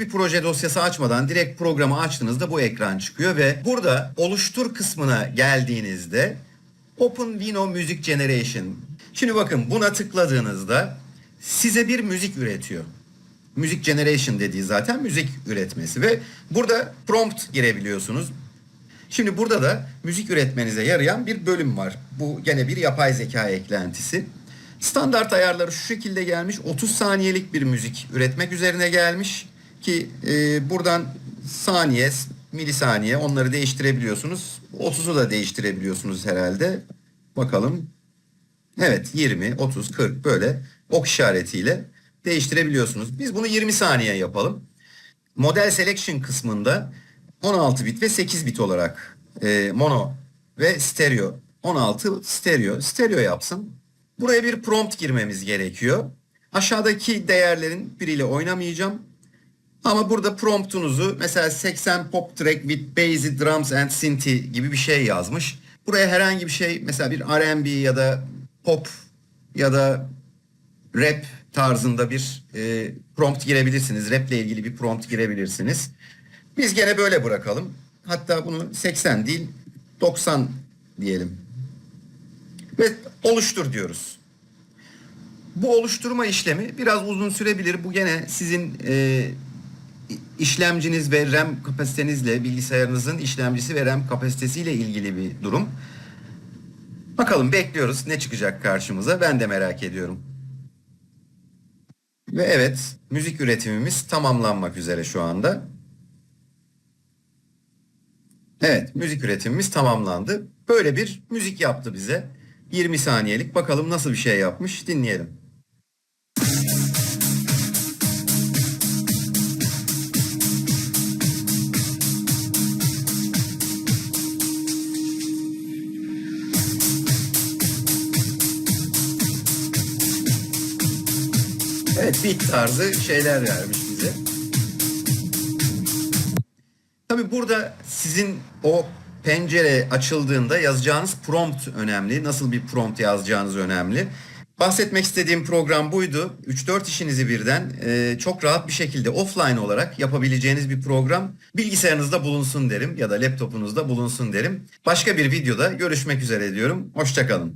hiçbir proje dosyası açmadan direkt programı açtığınızda bu ekran çıkıyor ve burada oluştur kısmına geldiğinizde Open Vino Music Generation. Şimdi bakın buna tıkladığınızda size bir müzik üretiyor. Music Generation dediği zaten müzik üretmesi ve burada prompt girebiliyorsunuz. Şimdi burada da müzik üretmenize yarayan bir bölüm var. Bu gene bir yapay zeka eklentisi. Standart ayarları şu şekilde gelmiş. 30 saniyelik bir müzik üretmek üzerine gelmiş ki e, buradan saniye, milisaniye onları değiştirebiliyorsunuz. 30'u da değiştirebiliyorsunuz herhalde. Bakalım. Evet 20, 30, 40 böyle ok işaretiyle değiştirebiliyorsunuz. Biz bunu 20 saniye yapalım. Model Selection kısmında 16 bit ve 8 bit olarak e, mono ve stereo 16 stereo stereo yapsın. Buraya bir prompt girmemiz gerekiyor. Aşağıdaki değerlerin biriyle oynamayacağım. Ama burada promptunuzu mesela 80 pop track with bass, drums and synth gibi bir şey yazmış. Buraya herhangi bir şey mesela bir R&B ya da pop ya da rap tarzında bir e, prompt girebilirsiniz. Rap ile ilgili bir prompt girebilirsiniz. Biz gene böyle bırakalım. Hatta bunu 80 değil 90 diyelim. Ve oluştur diyoruz. Bu oluşturma işlemi biraz uzun sürebilir. Bu gene sizin e, işlemciniz ve RAM kapasitenizle bilgisayarınızın işlemcisi ve RAM kapasitesiyle ilgili bir durum. Bakalım bekliyoruz ne çıkacak karşımıza. Ben de merak ediyorum. Ve evet, müzik üretimimiz tamamlanmak üzere şu anda. Evet, müzik üretimimiz tamamlandı. Böyle bir müzik yaptı bize. 20 saniyelik. Bakalım nasıl bir şey yapmış. Dinleyelim. Evet, beat tarzı şeyler vermiş bize. Tabii burada sizin o pencere açıldığında yazacağınız prompt önemli. Nasıl bir prompt yazacağınız önemli. Bahsetmek istediğim program buydu. 3-4 işinizi birden e, çok rahat bir şekilde offline olarak yapabileceğiniz bir program. Bilgisayarınızda bulunsun derim ya da laptopunuzda bulunsun derim. Başka bir videoda görüşmek üzere diyorum. Hoşçakalın.